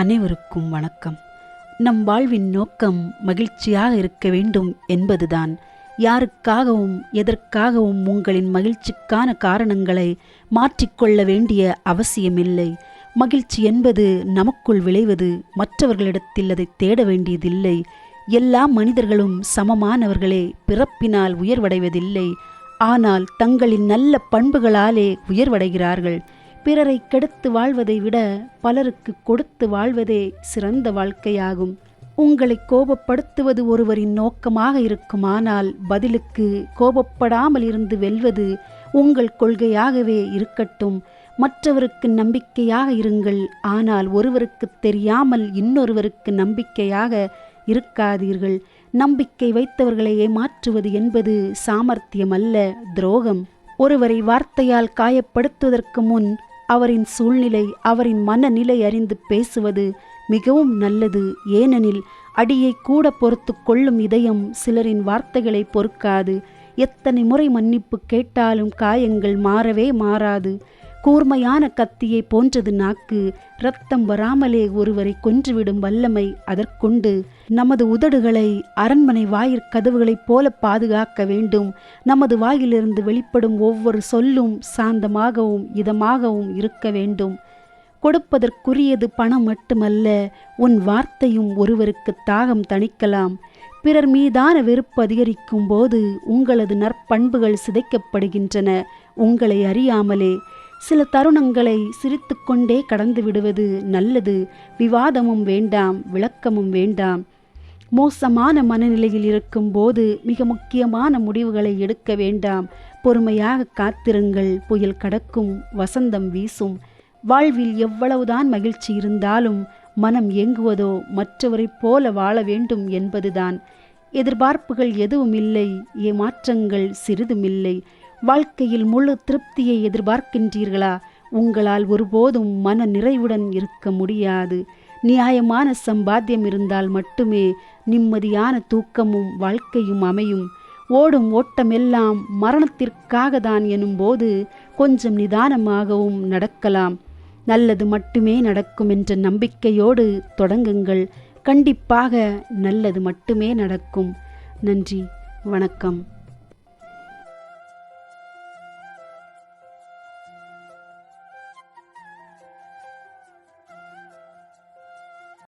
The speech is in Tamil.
அனைவருக்கும் வணக்கம். நம் வாழ்வின் நோக்கம் மகிழ்ச்சியாக இருக்க வேண்டும் என்பதுதான். யாருக்காகவும் எதற்காகவும் உங்களின் மகிழ்ச்சிக்கான காரணங்களை மாற்றிக்கொள்ள வேண்டிய அவசியமில்லை. மகிழ்ச்சி என்பது நமக்குள் விளைவது மற்றவர்களிடத்தில் அதை தேட வேண்டியதில்லை. எல்லா மனிதர்களும் சமமானவர்களே பிறப்பினால் உயர்வடைவதில்லை. ஆனால் தங்களின் நல்ல பண்புகளாலே உயர்வடைகிறார்கள். பிறரை கெடுத்து வாழ்வதை விட பலருக்கு கொடுத்து வாழ்வதே சிறந்த வாழ்க்கையாகும். உங்களை கோபப்படுத்துவது ஒருவரின் நோக்கமாக இருக்குமானால் பதிலுக்கு கோபப்படாமல் இருந்து வெல்வது உங்கள் கொள்கையாகவே இருக்கட்டும். மற்றவருக்கு நம்பிக்கையாக இருங்கள் ஆனால் ஒருவருக்கு தெரியாமல் இன்னொருவருக்கு நம்பிக்கையாக இருக்காதீர்கள். நம்பிக்கை வைத்தவர்களை ஏமாற்றுவது என்பது சாமர்த்தியம் அல்ல துரோகம். ஒருவரை வார்த்தையால் காயப்படுத்துவதற்கு முன் அவரின் சூழ்நிலை அவரின் மனநிலை அறிந்து பேசுவது மிகவும் நல்லது. ஏனெனில் அடியை கூட பொறுத்து கொள்ளும் இதயம் சிலரின் வார்த்தைகளை பொறுக்காது. எத்தனை முறை மன்னிப்பு கேட்டாலும் காயங்கள் மாறவே மாறாது. கூர்மையான கத்தியை போன்றது நாக்கு. இரத்தம் வராமலே ஒருவரை கொன்றுவிடும் வல்லமை அதற்குண்டு. நமது உதடுகளை அரண்மனை வாயிற் கதவுகளைப் போல பாதுகாக்க வேண்டும். நமது வாயிலிருந்து வெளிப்படும் ஒவ்வொரு சொல்லும் சாந்தமாகவும் இதமாகவும் இருக்க வேண்டும். கொடுப்பதற்குரியது பணம் மட்டுமல்ல உன் வார்த்தையும் ஒருவருக்கு தாகம் தணிக்கலாம். பிறர் மீதான வெறுப்பு அதிகரிக்கும் போது உங்களது நற்பண்புகள் சிதைக்கப்படுகின்றன. உங்களை அறியாமலே சில தருணங்களை சிரித்துக்கொண்டே கடந்து விடுவது நல்லது. விவாதமும் வேண்டாம் விளக்கமும் வேண்டாம். மோசமான மனநிலையில் இருக்கும்போது மிக முக்கியமான முடிவுகளை எடுக்க வேண்டாம். பொறுமையாக காத்திருங்கள் புயல் கடக்கும் வசந்தம் வீசும். வாழ்வில் எவ்வளவுதான் மகிழ்ச்சி இருந்தாலும் மனம் ஏங்குவதோ மற்றவரைப் போல வாழ வேண்டும் என்பதுதான். எதிர்பார்ப்புகள் எதுவும் இல்லை ஏமாற்றங்கள் சிறிதுமில்லை. வாழ்க்கையில் முழு திருப்தியை எதிர்பார்க்கின்றீர்களா? உங்களால் ஒருபோதும் மன நிறைவுடன் இருக்க முடியாது. நியாயமான சம்பாத்தியம் இருந்தால் மட்டுமே நிம்மதியான தூக்கமும் வாழ்க்கையும் அமையும். ஓடும் ஓட்டமெல்லாம் மரணத்திற்காக தான் எனும்போது கொஞ்சம் நிதானமாகவும் நடக்கலாம். நல்லது மட்டுமே நடக்கும் என்ற நம்பிக்கையோடு தொடங்குங்கள். கண்டிப்பாக நல்லது மட்டுமே நடக்கும். நன்றி. வணக்கம்.